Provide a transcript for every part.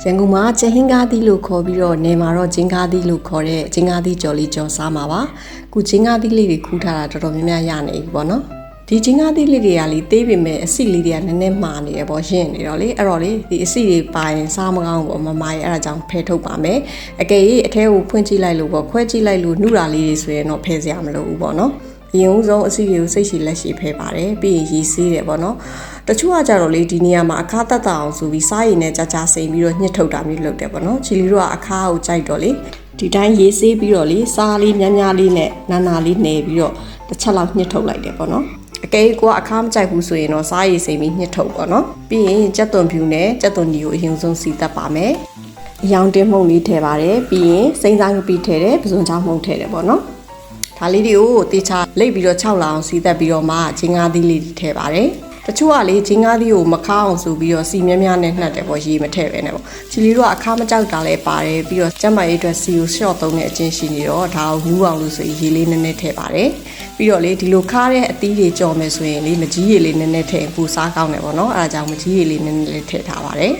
ရန်ကုန်မှာချဟင်းကားသီးလို့ခေါ်ပြီးတော့နေမှာတော့ဂျင်းကားသီးလို့ခေါ်တဲ့ဂျင်းကားသီးကြော်လေးကြော်စားမှာပါခုဂျင်းကားသီးလေးတွေခူးထားတာတော်တော်များများရနေပြီပေါ့နော်ဒီဂျင်းကားသီးလေးတွေကလေသေးပေမဲ့အစီလေးတွေကနည်းနည်းမှားနေရပေါ့ရင့်နေတော့လေအဲ့တော့လေဒီအစီတွေပါရင်စားမကောင်းဘူးပေါ့မမရဲ့အဲ့ဒါကြောင့်ဖယ်ထုတ်ပါမယ်အကယ်၍အထဲကိုဖွင့်ကြည့်လိုက်လို့ပေါ့ခွဲကြည့်လိုက်လို့နှုတာလေးတွေဆိုရင်တော့ဖယ်စရာမလိုဘူးပေါ့နော်အ ရင်ဦးဆုံးအစီတွေကိုစိတ်ရှိလက်ရှိဖဲပါတယ်ပြီးရင်ရေးဆေးတယ်ပေါ့နော်တချို့ကကြတော့လေဒီနေရာမှာအခါတက်တာအောင်ဆိုပြီးစားရည်နဲ့ကြာကြာစိမ်ပြီးတော့ညှစ်ထုတ်တာမျိုးလုပ်တယ်ပေါ့နော်ချီလီတို့ကအခါကိုကြိုက်တော့လေဒီတိုင်းရေးဆေးပြီးတော့လေစားလေးများများလေးနဲ့နာနာလေးနေပြီးတော့တစ်ချက်လောက်ညှစ်ထုတ်လိုက်တယ်ပေါ့နော်အကယ်ကိုကအခါမကြိုက်ဘူးဆိုရင်တော့စားရည်စိမ်ပြီးညှစ်ထုတ်ပေါ့နော်ပြီးရင်ကြက်သွန်ဖြူနဲ့ကြက်သွန်ဒီကိုအရင်ဆုံးစီတက်ပါမယ်အယောင်တင်းမှုန့်လေးထည့်ပါတယ်ပြီးရင်စိမ့်စားကပီးထည့်တယ်ပဇွန်ချောင်းမှုန့်ထည့်တယ်ပေါ့နော် ဒါလေးတွေကိုတေချာလိပ်ပြီးတော့6လောင်စီသက်ပြီးတော့မှချင်းကားသီးလေးတွေထည့်ပါတယ်တချို့ကလေချင်းကားသီးကိုမခါအောင်ဆိုပြီးတော့စီများများနဲ့နှက်တယ်ပေါ့ရေမထည့်ပဲနဲ့ပေါ့ချီလီတို့ကအခါမကြောက်တာလဲပါတယ်ပြီးတော့ကျက်မရေးအတွက်စီကိုရှော့သုံးတဲ့အချင်းရှိနေတော့ဒါကိုငူးအောင်လို့ဆိုရေလေးနည်းနည်းထည့်ပါတယ်ပြီးတော့လေဒီလိုခါတဲ့အသီးတွေကြော်မယ်ဆိုရင်လေမကြီးရေလေးနည်းနည်းထည့်ပူစားကောင်းတယ်ပေါ့နော်အဲဒါကြောင့်မကြီးရေလေးနည်းနည်းလေးထည့်ထားပါတယ်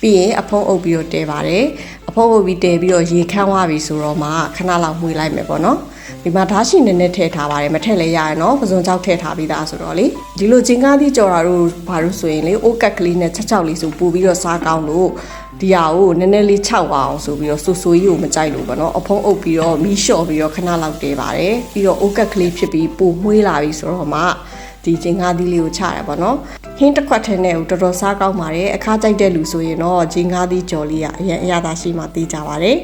ပြီးရင်အဖုံးအုပ်ပြီးတော့တဲပါတယ်အဖုံးအုပ်ပြီးတဲပြီးတော့ရေခမ်းသွားပြီဆိုတော့မှခဏလောက်မှွေလိုက်မယ်ပေါ့နော် ဒီမှာဓာတ်ရှင်နည်းနည်းထည့်ထားပါတယ်မထည့်လဲရရနော်ပစုံကြောက်ထည့်ထားပြီးသားဆိုတော့လေဒီလိုချင်းကားသီးကြော်တာတို့ဘာလို့ဆိုရင်လေအိုးကက်ကလေးနဲ့ချက်ချောက်လေးဆိုပူပြီးတော့စားကောင်းလို့ဒီဟာကိုနည်းနည်းလေးခြောက်အောင်ဆိုပြီးတော့ဆူဆူကြီးကိုမကြိုက်လို့ပေါ့နော်အဖုံးအုပ်ပြီးတော့မီးလျှော့ပြီးတော့ခဏလောက်တဲပါတယ်ပြီးတော့အိုးကက်ကလေးဖြစ်ပြီးပူမွှေးလာပြီဆိုတော့မှဒီချင်းကားသီးလေးကိုချရတယ်ပေါ့နော်ဟင်းတစ်ခွက်ထဲနဲ့တော်တော်စားကောင်းပါတယ်အခါကြိုက်တဲ့လူဆိုရင်တော့ချင်းကားသီးကြော်လေးကအရင်အရသာရှိမှသိကြပါတယ်